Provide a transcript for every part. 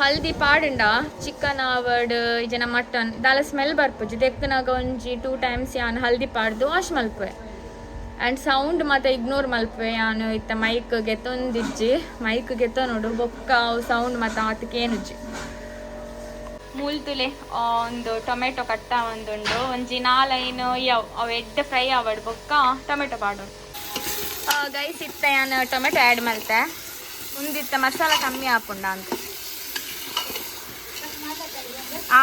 ಹಲ್ದಿ ಪಾಡುಂಡ ಚಿಕನ್ ಆವಡ್ ಇಜನ ಮಟನ್ ದಾಲ ಸ್ಮೆಲ್ ಬರ್ಪುಜಿ ದೆಕ್ಕನಾಗ ಒಂಜಿ ಟೂ ಟೈಮ್ಸ್ ಯಾನ್ ಹಲ್ದಿ ಪಾಡ್ದು ವಾಶ್ ಮಲ್ಪುವೆ. ಆ್ಯಂಡ್ ಸೌಂಡ್ ಮಾತ ಇಗ್ನೋರ್ ಮಲ್ಪುವೆ, ಯಾನು ಇತ್ತ ಮೈಕ್ ಗೆತ್ತೊಂದಿಜ್ಜಿ ಮೈಕ್ ಗೆತ್ತ ನೋಡು, ಬೊಕ್ಕ ಸೌಂಡ್ ಮಾತ ಆತಕೇನುಜ್ಜಿ ಮೂಲ್ತುಲೆ ಒಂದು ಟೊಮೆಟೊ ಕಟ್ಟ ಒಂದುಂಡು. ಒಂಜಿ ನಾಲೈನು ಯಾವ ಎಡ್ಡೆ ಫ್ರೈ ಆವಡ್ ಬೊಕ್ಕ ಟೊಮೆಟೊ ಪಾಡು ಗೈಸ್ ಇತ್ತ ಯಾನು ಟೊಮೆಟೊ ಆ್ಯಡ್ ಮಲ್ತೆ. ಮುಂದಿತ್ತ ಮಸಾಲ ಕಮ್ಮಿ ಹಾಪುಂಡ ಅಂತ ಆ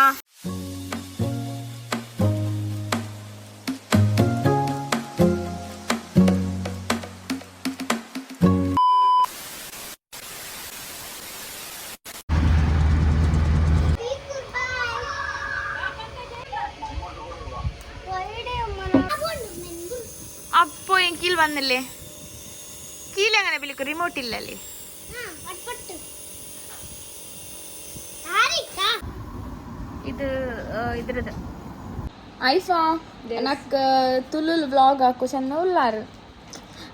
അപ്പോ കീൽ വന്നില്ലേ? കീൽ എങ്ങനെ വിളിക്കും? റിമോട്ട് ഇല്ലല്ലേ? ಇದು ಇದ್ರದ್ದು. ಐಫಾ ನಕ್ ತುಲುಲ್ ಬ್ಲಾಗ್ ಹಾಕು ಚಂದ ಉಲ್ಲಾರ್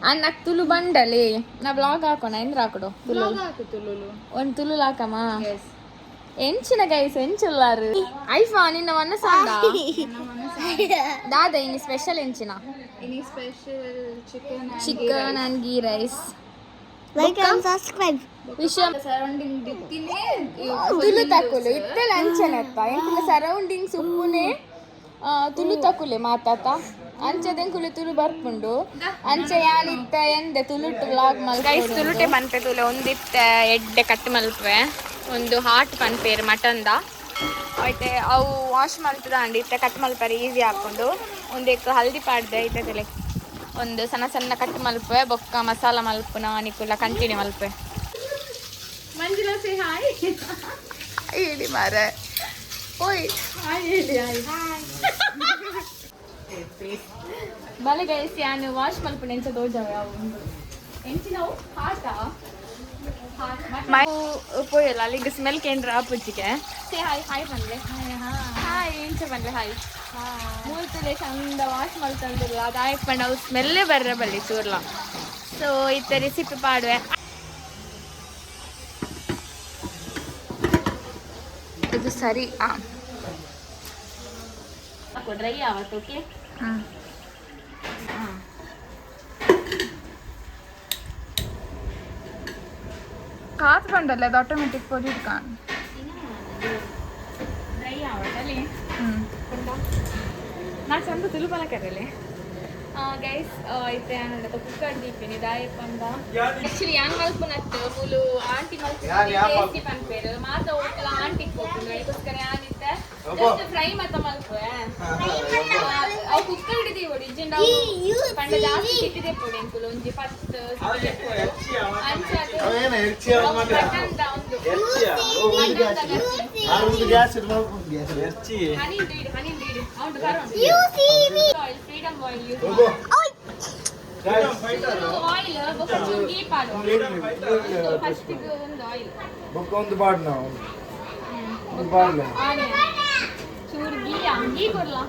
ಅನ್ ನಕ್ ತುಲು ಬಂಡಲಿ. ನಾ ಬ್ಲಾಗ್ ಹಾಕೋಣ ಎಂದ್ರ ಹಾಕೊಡು ತುಲು ಒಂದ್ ತುಲು ಹಾಕಮ್ಮ. ಎಂಚಿನ ಗೈಸ್ ಎಂಚುಲ್ಲಾರು ಐಫಾ ನಿನ್ನ ಮನ್ನ ಸಾಂಡ ದಾದ ಇನಿ ಸ್ಪೆಷಲ್ ಎಂಚಿನ ಇನಿ special chicken chicken and ghee rice Like and subscribe ವಿಷಯ ಸರೌಂಡಿಂಗ್ dittine ತುಳು ತಕ್ಕುಲು. ಇತ್ತೆ ಲಂಚನಪ್ಪ. ಎಂಕುಲ ಸರೌಂಡಿಂಗ್ ಸುಪ್ಪುನೆ ಆ, ತುಳು ತಕ್ಕುಲೆ ಮಾತಾತ ಅಂಚದೆಂಕುಲು ತುಳು ಬರ್ಪುಂಡು ಅಂಚ ಯಾನಿತ್ತ ಎಂದೆ ತುಳುಟ್ ವ್ಲಾಗ್ ಮಲ್ ಗೈಸ್ ತುಳುಟೆ ಪನ್ಪೆ ತುಲೆ ಒಂದಿತ್ತ ಎಡ್ಡೆ ಕಟ್ ಮಲ್ಪೆ ಒಂದು ಹಾಟ್ ಪನ್ಪೇರು ಮಟನ್ದ ಐತೆ ಅವು ವಾಶ್ ಮಲ್ತದ ಅಂಡಿ ಇತ್ತ ಕಟ್ ಮಲ್ಪರೆ ಈಸಿ ಹಾಕೊಂಡು ಒಂದಕ್ಕೆ ಹಲ್ದಿ ಪಾಡ್ದೆ ಐತೆ ಒಂದು ಸಣ್ಣ ಸಣ್ಣ ಕಟ್ ಮಲ್ಪೆ ಬೊಕ್ಕ ಮಸಾಲ ಮಲ್ಪುನ ನಿಕುಲ ಕಂಟಿನ್ಯೂ ಮಲ್ಪೆ Manjula say hi. ಹೇಳಿ ಮಾರ. ಓಯ್. Hi, Eli. Hi. ಬಲೆ ಗೈಸ್ ಯಾನು ವಾಶ್ ಮಲ್ಪುಣ ಎಂಚ ತೋಜಾವ ಯಾವ ಎಂಚಿನವು ಹಾಟ? ಪೋಯಲ್ಲ ಅಲ್ಲಿಗೆ ಸ್ಮೆಲ್ ಕೇಂದ್ರ ಆಪುಜ್ಜಿಗೆ ಸೇ ಹಾಯ್ ಹಾಯ್ ಬಂದ್ಲೆ ಹಾಯ್ ಎಂಚ ಬಂದ್ಲೆ ಹಾಯ್. ಮೂರ್ತಲೆ ಚಂದ ವಾಶ್ ಮಲ್ತಂದಿಲ್ಲ ಅದಾಯಕ್ ಪಂಡ ಅವು ಸ್ಮೆಲ್ಲೇ ಬರ್ರೆ ಬಲ್ಲಿ ಚೂರ್ಲ. ಸೊ ಇತ್ತ ರೆಸಿಪಿ ಪಾಡುವೆ ಇದು ಸರಿ ಆ. ಡ್ರೈ ಆವತ್ತು ಓಕೆ ಹ್ಞೂ ಕಾತ್ ಬಂದಲ್ಲ ಅದು ಆಟೋಮೆಟಿಕ್ ಪೊಜಿಟ್ ಕಾನ್ ನಾ ಚಂದ ತುಳುಪಲ ಆ ಗೈಸ್ ಐತೆ ಅನ್ನದ ಕುಕ್ ದೀಪಿನಿ ದಾಯಕ್ ಬಂದ ಆಕ್ಚುಲಿ ಯಾನ್ ಮಲ್ಪುನತ್ತು ಮೂಲು ಆಂಟಿ ಮಲ್ಪಿ ಪನ್ಪೇರು ಮಾತ ಹೋಗ್ತಲ್ಲ ಆಂಟಿ ಹೋಗ್ತೀನಿ ಅದಕ್ಕೋಸ್ಕರ ಯಾನಿತ್ತೆ ಜಸ್ಟ್ ಫ್ರೈ ಮತ್ತ ಮಲ್ಪುವೆ. ಅವು ಕುಕ್ಕರ್ ಹಿಡಿದೀವಿ ಒಡಿ ಇಜ್ಜಿಂಡ ಪಂಡ ಜಾಸ್ತಿ ಸಿಟ್ಟಿದೆ ಪುಡಿ ಅಂಕುಲು ಒಂಜಿ ಫಸ್ಟ್ ಅಂಚಾದ ಅವೇನ ಹೆಚ್ಚಿ ಅವ ಮಾತ್ರ. ಮಟನ್ದ ಒಂದು ಹೆಚ್ಚಿ ಹನಿ ಇಡು ಹನಿ ಇಡು ಅವ್ನು ಬರೋಣ You see me. Oil freedom oil use ಹೋಗು. Oi. ಆಯಿಲ್ ಬೊಕ್ಕ ಚುಂಗಿ ಪಾಡು ಫಸ್ಟ್ ಒಂದು ಆಯಿಲ್ ಬೊಕ್ಕ ಒಂದು ಬಾಡ್ ನಾವು ಒಂದು ಬಾಡ್ಲ ಆನಿಯನ್ ಚೂರು ಗೀ ಗೀ ಕೊಡ್ಲಾ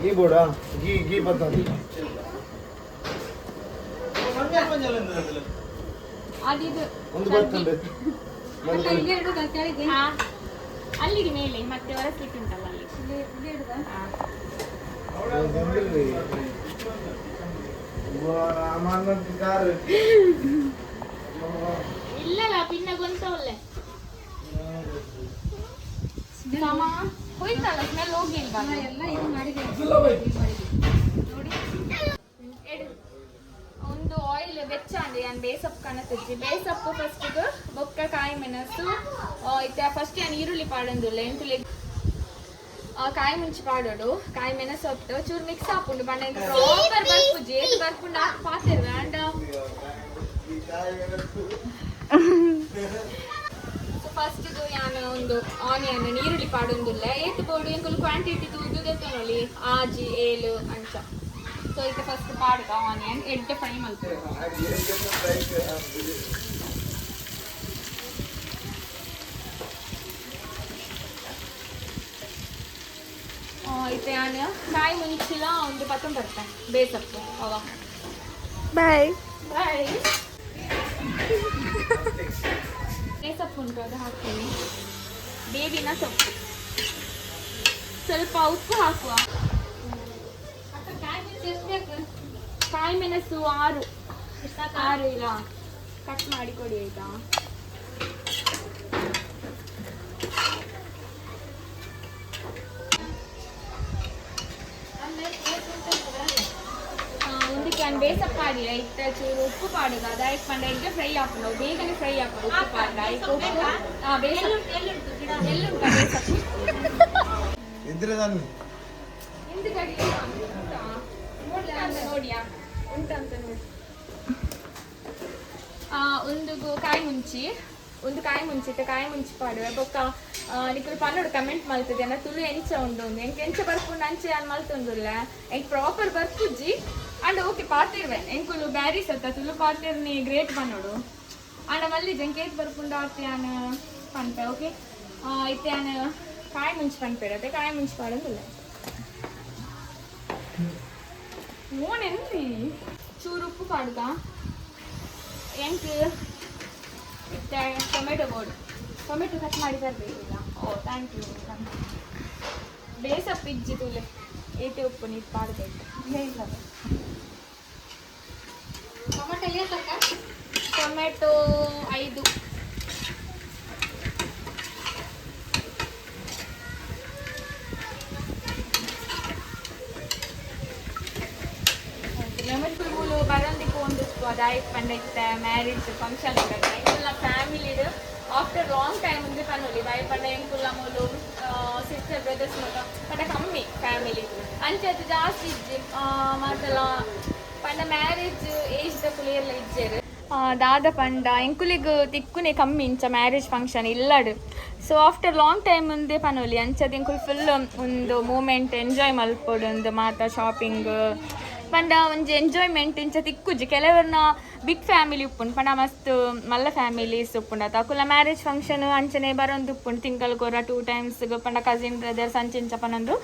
ಗೀ ಬೋಡ ಗೀ ಗೀ ಬರ್ತದೆ ಅದಿದು ಒಂದು ಬರ್ತದೆ ಹಾ ಅಲ್ಲಿಗೆ ಮೇಲೆ ಮತ್ತೆ ಹೊರಸ್ಲಿಕ್ಕೆ ಉಂಟಲ್ಲ ಅಲ್ಲಿ ಹಾ. ಕಾರ್ ಇಲ್ಲಲ್ಲ ಪಿನ್ನ ಗೊಂತ ಒಳ್ಳೆ ಸಮ ಹೋಯ್ತಲ್ಲ ಸ್ಮೆಲ್ ಹೋಗಿಲ್ವಾ ಎಲ್ಲ ಇದು ಎಡು. ಒಂದು ಆಯಿಲ್ ಬೆಚ್ಚ ಅಂದ್ರೆ ನಾನು ಬೇಸಪ್ಪು ಕಾಣತ್ತಿದ್ವಿ ಬೇಸಪ್ಪು ಫಸ್ಟಿಗೆ ಬೊಕ್ಕ ಕಾಯಿ ಮೆಣಸು ಇತ್ತ ಫಸ್ಟ್ ನಾನು ಈರುಳ್ಳಿ ಪಾಡಂದಿಲ್ಲ ಎಂಟು ಕಾಯಿ ಮುಂಚೆ ಪಾಡೋಡು. ಕಾಯಿ ಮೆಣಸು ಹೊತ್ತು ಚೂರು ಮಿಕ್ಸ್ ಹಾಕೊಂಡು ಬಣ್ಣ ಪ್ರಾಪರ್ ಬರ್ಪು ಏದು ಬರ್ಪುಂಡು ಹಾಕಿ ಪಾತಿರ್ವೆ ಅಂಡ ಫಸ್ಟ್ ಇದು ನಾನು ಒಂದು ಆನಿಯನ್ ಈರುಳ್ಳಿ ಪಾಡೊಂದಿಲ್ಲ. ಏತ್ ಬೋಡು ಎಂಕುಲು ಕ್ವಾಂಟಿಟಿ ತೂದುದೆತ್ತನೊಲಿ ಆಜಿ ಏಳು ಅಂಚ. ಸೊ ಇದು ಫಸ್ಟ್ ಪಾಡುದ ಆನಿಯನ್ ಎಡ್ಡೆ ಫ್ರೈ ಮಲ್ಪು ಇದು ನಾನು ಕಾಯಿ ಮುಂಚಿಲ ಒಂದು ಪತ್ತಂ ಬರ್ತೆ. ಬೇಸಪ್ಪು ಅವ. ಬಾಯ್ ಬಾಯ್ ಬೇಸಪ್ಪು ಉಂಟು ಅದು ಹಾಕ್ತೀನಿ. ಬೇವಿನ ಸೊಪ್ಪು. ಸ್ವಲ್ಪ ಉಪ್ಪು ಹಾಕುವ. ಕಾಯಿ ಮೆಣಸು ಆರು. ಆರು ಇಲ್ಲ. ಕಟ್ ಮಾಡಿ ಕೊಡಿ ಆಯ್ತಾ ಒಂದು ಕ್ಯಾನ್ ಬೇಸಪ್ ಪಾಡಿ ಐತ ಚೂರು ಉಪ್ಪು ಪಾಡುಗ ಅದಾಯ್ತು ಪಂಡ ಈಗ ಫ್ರೈ ಹಾಕೊಂಡು ಬೇಗನೆ ಫ್ರೈ ಹಾಕೊಂಡು ಉಪ್ಪು ಪಾಡ ಆಯ್ತು ಉಪ್ಪು ಹಾಂ ಬೇಸಪ್ ಎಲ್ಲುಂಟ ಬೇಸಪ್ ಇದ್ರೆ ನಾನು ಹಿಂದ್ಗಡೆ ಉಂಟಾ? ನೋಡ್ಲಾ ಅಂತ ನೋಡಿಯಾ? ಉಂಟಂತ ನೋಡಿ. ಆ, ಒಂದು ಕಾಯಿ ಮುಂಚಿ ಒಂದು ಕಾಯಿ ಮುಂಚಿಟ್ಟು ಕಾಯಿ ಮುಂಚಿ ಪಾಡುವೆ. ಬೊಕ್ಕ ನಿಕ್ಕಲು ಪನ್ನೋಡು ಕಮೆಂಟ್ ಮಲ್ತದೆ ಅನ್ನ ತುಳು ಎಂಚ ಉಂಡು ಒಂದು ಎಂಕ್ ಎಂಚ ಬರ್ಕೊಂಡು ಅಂಚೆ ಅನ್ ಮಲ್ತೊಂದುಲ್ಲ ಎಂಕ್ ಪ್ರಾಪರ್ ಬರ್ಪುಜ್ಜಿ? ಅಂಡ್ ಓಕೆ ಪಾತಿರ್ವೆ ಎಂಕುಲು ಬ್ಯಾರಿ ಸತ್ತ ತುಳು ಪಾತಿರ್ನಿ ಗ್ರೇಟ್ ಪನ್ನೋಡು ಅಂಡ ಮಲ್ಲಿ ಜಂಕೇತ್ ಬರ್ಕೊಂಡು ಆರ್ತಿ ಆನ ಪನ್ಪೆ ಓಕೆ ಇತ್ತೆ ಆನ ಕಾಯಿ ಮುಂಚಿ ಪನ್ಪೇಡತ್ತೆ ಕಾಯಿ ಮುಂಚಿ ಪಾಡೋದಿಲ್ಲ ಓನೆಂದಿ ಚೂರು ಉಪ್ಪು ಪಾಡುಗ ಎಂಕ್ ಇತ್ತೆ ಟೊಮೆಟೊ ಬೋರ್ಡ್ ಟೊಮೆಟೊ ಕಟ್ ಮಾಡಿ ತರಬೇಕಿಲ್ಲ ಓ ಥ್ಯಾಂಕ್ ಯು ಬೇಸಪ್ಪ ಇಜ್ಜಿ ತುಲೆ ಏತೆ ಉಪ್ಪು ನೀರು ಪಾಡಬೇಕು ಟೊಮೆಟೊ ಐದು. ಮೂಲು ಬರಂದಿಕ್ಕೆ ಒಂದು ಅದಾಯ್ತು ಪಂಡೈತೆ ಮ್ಯಾರೇಜ್ ಫಂಕ್ಷನ್ ಫ್ಯಾಮಿಲಿ ಫ್ಯಾಮಿಲಿಡ್ ಆಫ್ಟರ್ ಲಾಂಗ್ ಟೈಮ್ ಮುಂದೆ ಪನ್ನೋಲಿ ಬಾಯ್ ಪಂಡ ಮೂಲು ಸಿಸ್ಟರ್ ಬ್ರದರ್ಸ್ ಮಾತ ಪಂಡ ಕಮ್ಮಿ ಫ್ಯಾಮಿಲಿ ಅಂಚೆ ಅದು ಜಾಸ್ತಿ ಇಜ್ಜಿ ಮಾತಲ್ಲ, ಪಂಡ ಮ್ಯಾರೇಜ್ ಏಜ್ ದ ಕುಲಿಯರ್ಲ ಇಜ್ಜೇರು ದಾದ ಪಂಡ ಎಂಕುಲಿಗ್ ತಿಕ್ಕುನೆ ಕಮ್ಮಿ ಇಂಚ ಮ್ಯಾರೇಜ್ ಫಂಕ್ಷನ್ ಇಲ್ಲಡ್. ಸೊ ಆಫ್ಟರ್ ಲಾಂಗ್ ಟೈಮ್ ಮುಂದೆ ಪನೋಲಿ ಅಂಚದ ಎಂಕುಲ್ ಫುಲ್ ಒಂದು ಮೂಮೆಂಟ್ ಎಂಜಾಯ್ ಮಲ್ಪೊಡು, ಒಂದು ಮಾತ ಶಾಪಿಂಗ್ ಪಂಡ ಒಂಜಿ ಎಂಜಾಯ್ಮೆಂಟ್ ಇಂಚ ತಿಕ್ಕುಜಿ. ಕೆಲವರ್ನ ಬಿಗ್ ಫ್ಯಾಮಿಲಿ ಉಪ್ಪುಂಡು ಪಂಡ ಮಸ್ತ್ ಮಲ್ಲ ಫ್ಯಾಮಿಲೀಸ್ ಉಪ್ಪುಂಡು ಅಕುಲ ಮ್ಯಾರೇಜ್ ಫಂಕ್ಷನ್ ಅಂಚನೆ ಬರೊಂದು ಉಪ್ಪುಂಡು ತಿಂಗಳು ಕೊರ ಟೂ ಟೈಮ್ಸ್ ಪಂಡ ಕಸಿನ್ ಬ್ರದರ್ಸ್ ಅಂಚಿಂಚ ಪನೊಂದು.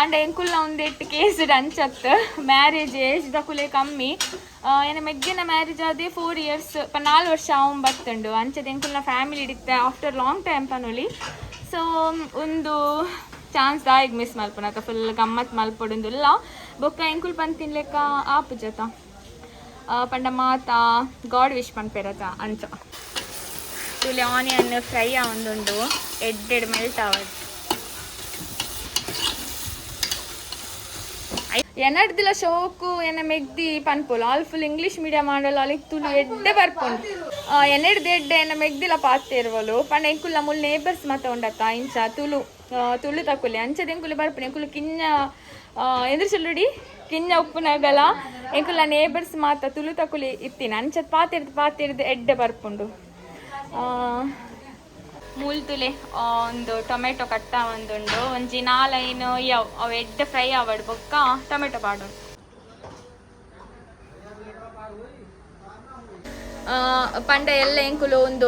ಆಂಡ ಎಂಕುಲ್ನ ಒಂದೆಟ್ಟು ಕೇಸ್ ಅಂಚತ್. ಮ್ಯಾರೇಜ್ ಏಜ್ ದಕುಲೆ ಕಮ್ಮಿ. ಏನ ಮೆಗ್ಗಿನ ಮ್ಯಾರೇಜ್ ಆದೇ ಫೋರ್ ಇಯರ್ಸ್ ಪ ನಾಲ್ ವರ್ಷ ಅವನ್ ಬರ್ತುಂಡು. ಅಂಚದ ಎಂಕುಲ್ನ ಫ್ಯಾಮಿಲಿ ಹಿಡಿತ್ತೆ ಆಫ್ಟರ್ ಲಾಂಗ್ ಟೈಮ್ ಪನೊಲಿ. ಸೊ ಒಂದು ಚಾನ್ಸ್ ದಾಯಿಗೆ ಮಿಸ್ ಮಲ್ಪುನಕ ಫುಲ್ ಗಮ್ಮತ್ ಮಲ್ಪೊಡುಂದುಲ್ಲ. ಬೊಕ್ಕ ಎಂಕುಲ್ ಪಂದ್ ತಿನ್ಲೆಕ್ಕ ಆಪು ಜತ. ಆ, ಪಂಡ ಮಾತ ಗಾಡ್ ವಿಶ್ ಪನ್ಪೆರತ ಅಂಚ. ತುಲೆ ಆನಿಯನ್ ಫ್ರೈ ಆವೊಂದುಂಡು ಎಡ್ಡೆಡ್ ಮೆಲ್ಟ್ ಆವಡ್ ಎನಡ್ದಿಲ ಶೋಕು ಎನ ಮೆಗ್ದಿ ಪನ್ಪುಲು ಆಲ್ ಫುಲ್ ಇಂಗ್ಲೀಷ್ ಮೀಡಿಯಂ ಮಾಡಲು ಅಲ್ಲಿಗೆ ತುಳು ಎಡ್ಡೆ ಬರ್ಪುಂಡು. ಎನ್ನೆಡ್ದು ಎಡ್ಡೆ ಎನ್ನ ಮೆಗ್ದಿಲ ಪಾತಿರ್ವಲು ಪಂಡ ಎಂಕುಲ್ಲ ಮುಲ್ ನೇಬರ್ಸ್ ಮಾತ ಉಂಡತ್ತ ಇಂಚ ತುಳು. ತುಳು ತಕುಲೆ. ಅಂಚದ ಎಂಕುಲು ಬರ್ಪುನೆ ಎಂಕುಲು ಕಿಂಜ ಎದುರು ಚಲ್ಲುಡಿ ಕಿನ್ನ ಉಪ್ಪುನಗಲ ಎಂಕುಲ್ಲ ನೇಬರ್ಸ್ ಮಾತ ತುಳು ತಕುಲಿ ಇತ್ತಿನ. ಅಂಚದ ಪಾತಿರ್ದು ಪಾತಿರ್ದು ಎಡ್ಡೆ ಬರ್ಪುಂಡು. ಆ, ಒಂದು ಟೊಮೆಟೊ ಕಟ್ಟ ಒಂದುಂಡು. ಒಂಜಿ ನಾಲೈನು ಯಾವ ಅವು ಎಡ್ಡೆ ಫ್ರೈ ಆವಡ್ ಬೊಕ್ಕ ಟೊಮೆಟೊ ಪಾಡು. ಪಂಡ ಎಲ್ಲ ಎಂಕುಲು ಒಂದು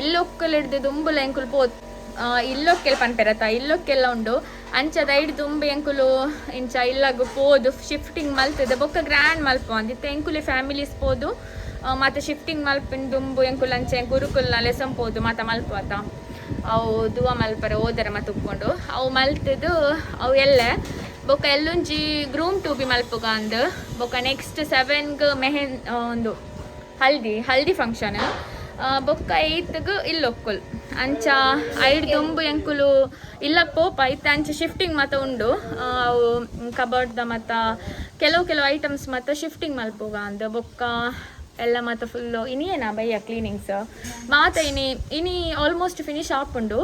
ಇಲ್ಲೊಕ್ಕಲು ಹಿಡ್ದು ದುಂಬುಲ ಎಂಕುಲು ಪೋತ್ ಆ, ಇಲ್ಲೊಕ್ಕೆಲ್ ಪನ್ಪೆರತ ಇಲ್ಲೊಕ್ಕೆಲ್ಲ ಉಂಡು. ಅಂಚದ ದೈಡ್ ದುಂಬು ಎಂಕುಲು ಇಂಚ ಇಲ್ಲಗು ಪೋದು. ಶಿಫ್ಟಿಂಗ್ ಮಲ್ತದೆ ಬೊಕ್ಕ ಗ್ರ್ಯಾಂಡ್ ಮಲ್ಪ ಅಂದಿತ್ತೆ ಎಂಕುಲಿ ಫ್ಯಾಮಿಲೀಸ್ ಪೋದು. ಮತ್ತೆ ಶಿಫ್ಟಿಂಗ್ ಮಲ್ಪಿನ ದುಂಬು ಎಂಕುಲು ಅಂಚೆ ಗುರುಕುಲ್ನ ಲೆಸಂ ಪೋದು. ಮಾತ ಮಲ್ಪುವತ ಅವು ದುವ ಮಲ್ಪರೆ ಓದರ ಮತ್ತೆ ಉಪ್ಕೊಂಡು. ಅವು ಮಲ್ತದು ಅವು ಎಲ್ಲ. ಬೊಕ್ಕ ಎಲ್ಲೊಂಜಿ ಗ್ರೂಮ್ ಟು ಬಿ ಮಲ್ಪುಗ ಅಂದು. ಬೊಕ್ಕ ನೆಕ್ಸ್ಟ್ ಸೆವೆನ್ಗ್ ಮೆಹೆನ್ ಒಂದು ಹಲ್ದಿ ಹಲ್ದಿ ಫಂಕ್ಷನ್ ಬೊಕ್ಕ ಐತ್ಗ್ ಇಲ್ಲೊಕ್ಕುಲ್. ಅಂಚ, ಐಡ್ ದುಂಬು ಎಂಕುಲು, ಇಲ್ಲ ಪೋಪ ಐತೆ ಅಂಚ ಶಿಫ್ಟಿಂಗ್ ಮಾತ ಉಂಡು. ಅವು ಕಬರ್ಡ್ದ ಮತ್ತ ಕೆಲವು ಕೆಲವು ಐಟಮ್ಸ್ ಮತ್ತ ಶಿಫ್ಟಿಂಗ್ ಮಲ್ಪುಗ ಅಂದ ಬೊಕ್ಕ, ಎಲ್ಲ ಮತ್ತ ಫುಲ್ಲು ಇನಿಯೇನಾ ಬಯ್ಯ ಕ್ಲೀನಿಂಗ್ಸ್ ಮಾತ ಇನಿ ಇನಿ ಆಲ್ಮೋಸ್ಟ್ ಫಿನಿಶ್ ಆಪುಂಡು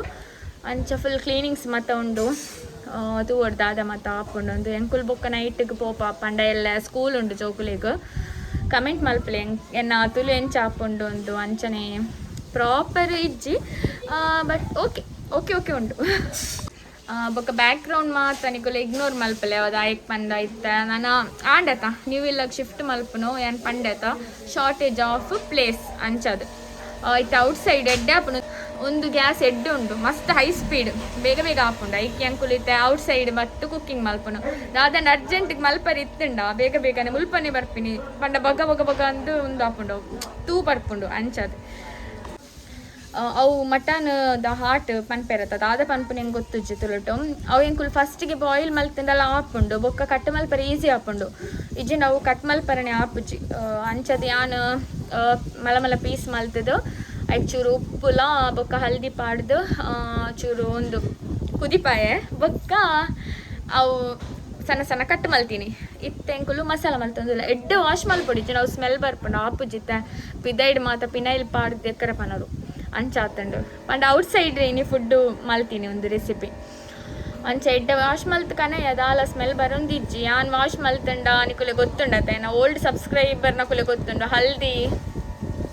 ಅಂಚ ಫುಲ್ ಕ್ಲೀನಿಂಗ್ಸ್ ಮಾತ ಉಂಡು. ತೂವಡ್ ದಾದ ಮತ ಆಪುಂಡು ಒಂದು ಎಂಕುಲ್ ಬೊಕ್ಕ ನೈಟ್ಗೆ ಪೋಪ, ಪಂಡ ಎಲ್ಲ ಸ್ಕೂಲ್ ಉಂಡು ಜೋಕುಲಿಗೆ ಕಮೆಂಟ್ ಮಲ್ಪಲೆ ಎನ್ನ ತುಲು ಎಂಚ ಆಪುಂಡು ಒಂದು ಅಂಚನೆ. ಪ್ರಾಪರ್ ಇಜ್ಜಿ ಬಟ್ ಓಕೆ ಓಕೆ ಓಕೆ ಉಂಟು. ಆ, ಬೊಕ್ಕ ಬ್ಯಾಕ್ಗ್ರೌಂಡ್ ಮಾತ್ರ ನಿಗುಲು ಇಗ್ನೋರ್ ಮಲ್ಪಲೆ ಅವ ಆಯ್ಕೆ ಪಂದ ಇತ್ತ. ನಾನು ಆಂಡತ ನೀವು ಇಲ್ಲಾಗ ಶಿಫ್ಟ್ ಮಲ್ಪನು ಏನು ಪಂಡತ? ಶಾರ್ಟೇಜ್ ಆಫ್ ಪ್ಲೇಸ್ ಅಂಚದು. ಇತ್ತ ಔಟ್ ಸೈಡ್ ಎಡ್ಡೆ ಆಪುನು. ಒಂದು ಗ್ಯಾಸ್ ಎಡ್ಡೆ ಉಂಟು ಮಸ್ತ್ ಹೈ ಸ್ಪೀಡ್ ಬೇಗ ಬೇಗ ಆಪುಂಡ ಐಕಿ ಅಂಕುಲ್ ಇತ್ತೆ ಔಟ್ ಸೈಡ್ ಮತ್ತು ಕುಕ್ಕಿಂಗ್ ಮಲ್ಪನು ದಾದನ್ ಅರ್ಜೆಂಟಿಗೆ ಮಲ್ಪರಿ ಇತ್ತುಂಡ ಬೇಗ ಬೇಗನೆ ಮುಲ್ಪನೆ ಬರ್ಪಿನಿ. ಪಂಡ ಬಗ ಬಗ ಬಗ ಅಂದು ಒಂದು ಆಪುಂಡು ತೂ ಬರ್ಪುಂಡು ಅಂಚದು. ಅವು ಮಟನ್ ದ ಹಾಟ್ ಪನ್ಪೆರತ್ತ ಆದ ಪನ್ಪು ನಂಗೆ ಗೊತ್ತುಜ್ಜಿ ತುಲಟು. ಅವು ಎಂಕುಲು ಫಸ್ಟಿಗೆ ಬಾಯ್ಲ್ ಮಲ್ತಿಂದಲ್ಲ ಆಪುಂಡು. ಬೊಕ್ಕ ಕಟ್ ಮಲ್ಪರೆ ಈಸಿ ಆಪುಂಡು. ಇಜ್ಜಿ ನಾವು ಕಟ್ ಮಲ್ಪರನೆ ಆಪುಜಿ ಆ, ಅಂಚದ ಯಾನ್ ಮಲ ಮಲ ಪೀಸ್ ಮಲ್ತದ. ಐ ಚೂರು ಉಪ್ಪುಲ ಬೊಕ್ಕ ಹಲ್ದಿ ಪಾಡ್ದು ಚೂರು ಒಂದು ಕುದಿಪಾಯೆ. ಬೊಕ್ಕ ಅವು ಸಣ್ಣ ಸಣ್ಣ ಕಟ್ ಮಲ್ತೀನಿ. ಇತ್ತೆ ಎಂಕುಲು ಮಸಾಲ ಮಲ್ತಂದಿಲ್ಲ. ಎಡ್ಡೆ ವಾಶ್ ಮಲ್ಪೊಡಿಜಿ ನಾವು ಸ್ಮೆಲ್ ಬರ್ಪುಂಡು. ಆಪುಜಿತ್ತೆ ಪಿದೈಡ್ ಮಾತ ಪಿನೈಲ್ ಪಾಡ್ದು ಎಕ್ಕರ ಪನರು. ಅಂಚಾತಂಡು. ಪಂಡ ಔಟ್ ಸೈಡ್ ಇನಿ ಫುಡ್ಡು ಮಲ್ತೀನಿ ಒಂದು ರೆಸಿಪಿ ಅಂಚ ಎಡ್ಡೆ ವಾಶ್ ಮಲ್ತ್ ಕನೆ ಅದಾಲ ಸ್ಮೆಲ್ ಬರೊಂದಿಜ್ಜಿ. ಯಾನ್ ವಾಶ್ ಮಲ್ತಂಡ ನಿಕುಲೆ ಗೊತ್ತುಂಡತೆ ನಾ ಓಲ್ಡ್ ಸಬ್ಸ್ಕ್ರೈಬರ್ ನಕುಲೆ ಗೊತ್ತುಂಡು. ಹಲ್ದಿ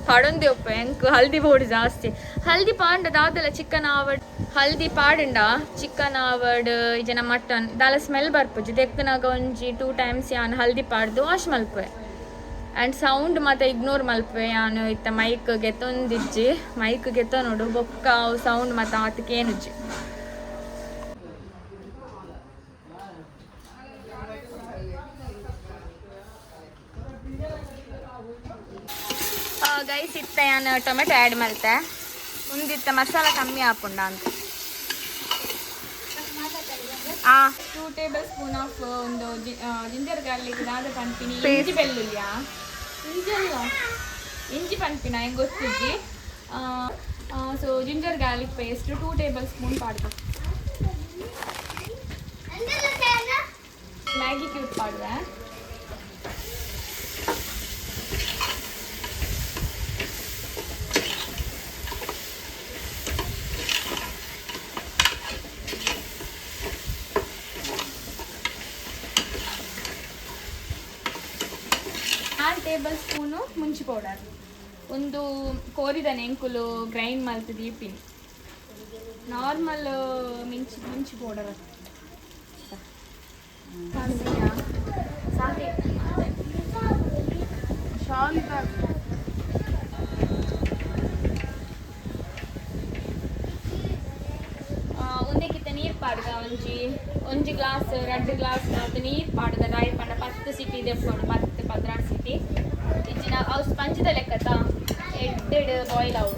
ಪಾಡೊಂದಿ ಒಪ್ಪ. ಎಂಕ್ ಹಲ್ದಿ ಬೋಡು ಜಾಸ್ತಿ. ಹಲ್ದಿ ಪಾಂಡ ದಾದಲ ಚಿಕನ್ ಆವಡ್ ಹಲ್ದಿ ಪಾಡುಂಡ? ಚಿಕನ್ ಆವಡ್ ಇಜನ ಮಟನ್. ದಾಲ ಸ್ಮೆಲ್ ಬರ್ಪುಜಿ ದೆಕ್ಕನಾಗ ಒಂಜಿ ಟೂ ಟೈಮ್ಸ್ ಯಾನ್ ಹಲ್ದಿ ಪಾಡ್ದು ವಾಶ್ ಮಲ್ಪೆ ಆ್ಯಂಡ್ ಸೌಂಡ್ ಮತ್ತೆ ಇಗ್ನೋರ್ ಮಲ್ಪೆ ಯಾನು ಇತ್ತ ಮೈಕ್ ಗೆತ್ತೊಂದಿಜ್ಜಿ ಮೈಕ್ ಗೆತ್ತ ನೋಡು ಬೊಕ್ಕ ಅವು ಸೌಂಡ್ ಮತ್ತೆ ಆತಕ್ಕೇನುಜ್ಜಿ ಗೈಸ್ ಇತ್ತ ನಾನು ಟೊಮೆಟೊ ಆ್ಯಡ್ ಮಲ್ತೆ. ಮುಂದಿತ್ತ ಮಸಾಲ ಕಮ್ಮಿ ಹಾಕೊಂಡ ಅಂತ. ಟೂ ಟೇಬಲ್ ಸ್ಪೂನ್ ಆಫ್ ಒಂದು ಜಿಂಜರ್ ಗಾರ್ಲಿಕ್ ದಾದ ಪಂಪಿನಿ ಬೆಳ್ಳುಳ್ಳಿಯಾ ಅಲ್ಲ ಇಂಜಿ ಪನ್ಪಿನ, ಹೆಂಗೆ ಗೊತ್ತಿದ್ದಿ? So ginger garlic paste two tablespoon ಪಾಡ್ದು. Maggi cute ಪಾಡ್ದೆ ಆರು ಟೇಬಲ್ ಸ್ಪೂನು ಮುಂಚಿ ಪೌಡರ್ ಒಂದು ಕೋರಿದ ನೆಂಕುಲು ಗ್ರೈಂಡ್ ಮಲ್ತದ ಈಪಿನ್ ನಾರ್ಮಲ್ ಮಿಂಚಿ ಮುಂಚಿ ಪೌಡರ್ ಸಾಕೆ ಒಂಜಿ ಒಂಜಿ ಗ್ಲಾಸ್ ಎರಡು ಗ್ಲಾಸ್ ಅದು ನೀರು ಪಾಡ್ದ ರಾಯಿ ಪಂಡ ಪತ್ತು ಸಿಟಿ ದೆಪ್ಪುಂಡು ಪತ್ತು ಪದ್ನಾರು ಸಿಟಿ ಇಜ್ಜಿನ ಅವು ಸ್ಪಂಜದ ಲೆಕ್ಕತ ಎಡ್ಡೆಡ್ ಬಾಯ್ಲ್ ಅವು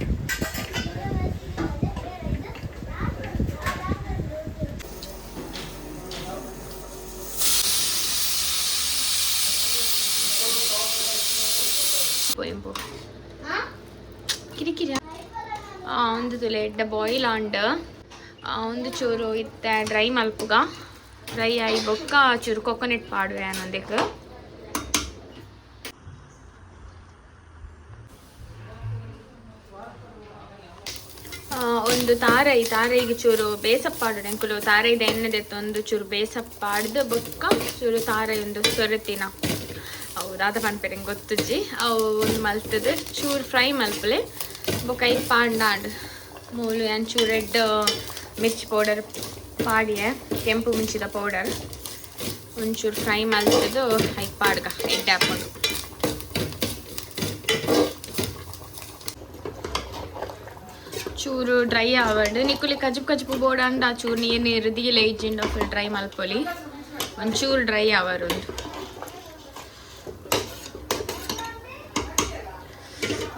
ಎಂಬು ಕಿರಿಕಿರಿ ಆ, ಒಂದು ತುಲೆ ಎಡ್ಡ ಬಾಯ್ಲ್ ಆಂಡ್ ಆ, ಒಂದು ಚೂರು ಇತ್ತೆ ಡ್ರೈ ಮಲ್ಪುಗ. ಡ್ರೈ ಆಗಿ ಬೊಕ್ಕ ಚೂರು ಕೊಕೊನೆಟ್ ಪಾಡುವೆ ಅನ್ನೋದಕ್ಕೆ ಒಂದು ತಾರೈ, ತಾರೈಗೆ ಚೂರು ಬೇಸಪ್ಪ ಪಾಡು ಎಂಕುಲು ತಾರೈದ ಎಣ್ಣೆದೆತ್ತ ಒಂದು ಚೂರು ಬೇಸಪ್ಪ ಪಾಡ್ದು ಬೊಕ್ಕ ಚೂರು ತಾರೈ ಒಂದು ಸೊರತಿನ. ಅವು ದಾದ ಪನ್ಪೆರೆ ಗೊತ್ತಜ್ಜಿ? ಅವು ಒಂದು ಮಲ್ತದೆ, ಚೂರು ಫ್ರೈ ಮಲ್ಪಲೆ. ಬೊಕ್ಕ ಐ ಪಾಂಡಾಡ್ ಮೂಲು ಏನು ಚೂರು ರೆಡ್ ಮಿರ್ಚಿ ಪೌಡರ್ ಪಾಡಿಯೆ ಕೆಂಪು ಮಿಂಚಿದ ಪೌಡರ್ ಒಂಚೂರು ಫ್ರೈ ಮಲ್ತದು ಐ ಪಾಡ್ಗ ಎಡ್ಡೆ ಹಾಕೊಂಡು ಚೂರು ಡ್ರೈ ಆವಡ್ ನಿಕ್ಕುಲಿ ಕಜುಪು ಬೋಡ ಅಂಡ ಚೂರು ನೀರು ನೀರು ದೀಲ ಇಜ್ಜಿಂಡ ಫುಲ್ ಡ್ರೈ ಮಲ್ಪೊಲಿ ಒಂಚೂರು ಡ್ರೈ ಆವರ್ ಒಂದು.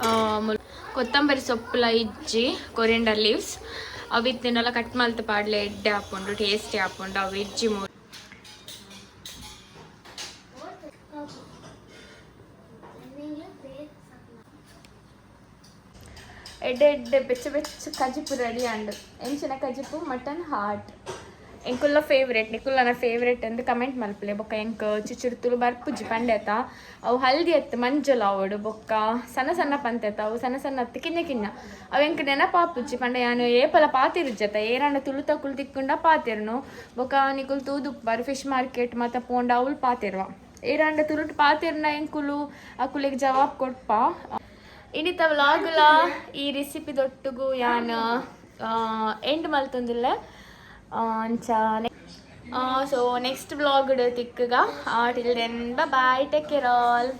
ಆ, ಮುಲ್- ಕೊತ್ತಂಬರಿ ಸೊಪ್ಪುಲ ಇಜ್ಜಿ ಕೊರಿಯಂಡರ್ ಲೀವ್ಸ್ ಅವು ಇತ್ತಿನೆಲ್ಲ ಕಟ್ ಮಲ್ತ್ ಪಾಡ್ಲೆ ಎಡ್ಡೆ ಹಾಕೊಂಡು ಟೇಸ್ಟಿ ಹಾಕೊಂಡು ಅವು ಇಜ್ಜಿ ಮೂ ಎಡ್ಡೆ ಎಡ್ಡೆ ಬೆಚ್ಚ ಬೆಚ್ಚ ಕಜಿಪು ರೆಡಿ ಅಂಡ್ ಎಂಚಿನ ಕಜಿಪು ಮಟನ್ ಹಾರ್ಟ್ ಎಂಕುಲ್ಲ ಫೇವ್ರೇಟ್ ನಿಕುಲ್ಲನ ಫೇವ್ರೇಟ್ ಅಂದ್ ಕಮೆಂಟ್ ಮಲ್ಪಲೆ ಬೊಕ್ಕ ಎಂಕ್ ಚುಚುರ್ತುಲು ಬರ್ಪುಜಿ ಪಂಡೆತ ಅವು ಹಲ್ದಿ ಎತ್ತು ಮಂಜುಲ ಅವಡು ಬೊಕ್ಕ ಸಣ್ಣ ಸಣ್ಣ ಪಂತೆತ ಅವು ಸಣ್ಣ ಸಣ್ಣ ಹತ್ತು ಕಿನ್ನ ಕಿನ್ನ ಅವು ಎಂಕ್ ನೆನಪಾಪುಜಿ ಪಂಡೆ ಯಾನು ಏಪಲ ಪಾತಿರುಜ್ಜತ ಏರಂಡ ತುಳು ತಕುಲು ತಿಕ್ಕುಂಡ ಪಾತಿರ್ನು ಬೊಕ್ಕ ನಿಕುಲ್ ತೂದುಪ್ಪರ್ ಫಿಶ್ ಮಾರ್ಕೆಟ್ ಮತ್ತು ಪೋಂಡ ಅವಳು ಪಾತಿರ್ವ ಏರಾಂಡ ತುಳುಟ್ ಪಾತಿರ್ನ ಎಂಕುಲು ಅಕುಲಿಗೆ ಜವಾಬ್ ಕೊಟ್ಪ ಇನ್ನಿತ ವ್ಲಾಗುಲ ಈ ರೆಸಿಪಿ ದೊಟ್ಟಿಗೂ ಯಾನ್ ಎಂಡ್ ಮಲ್ತೊಂದಿಲ್ಲ ಅಂಚ so next vlog ತಿಕ್ಕಗ till then bye take care all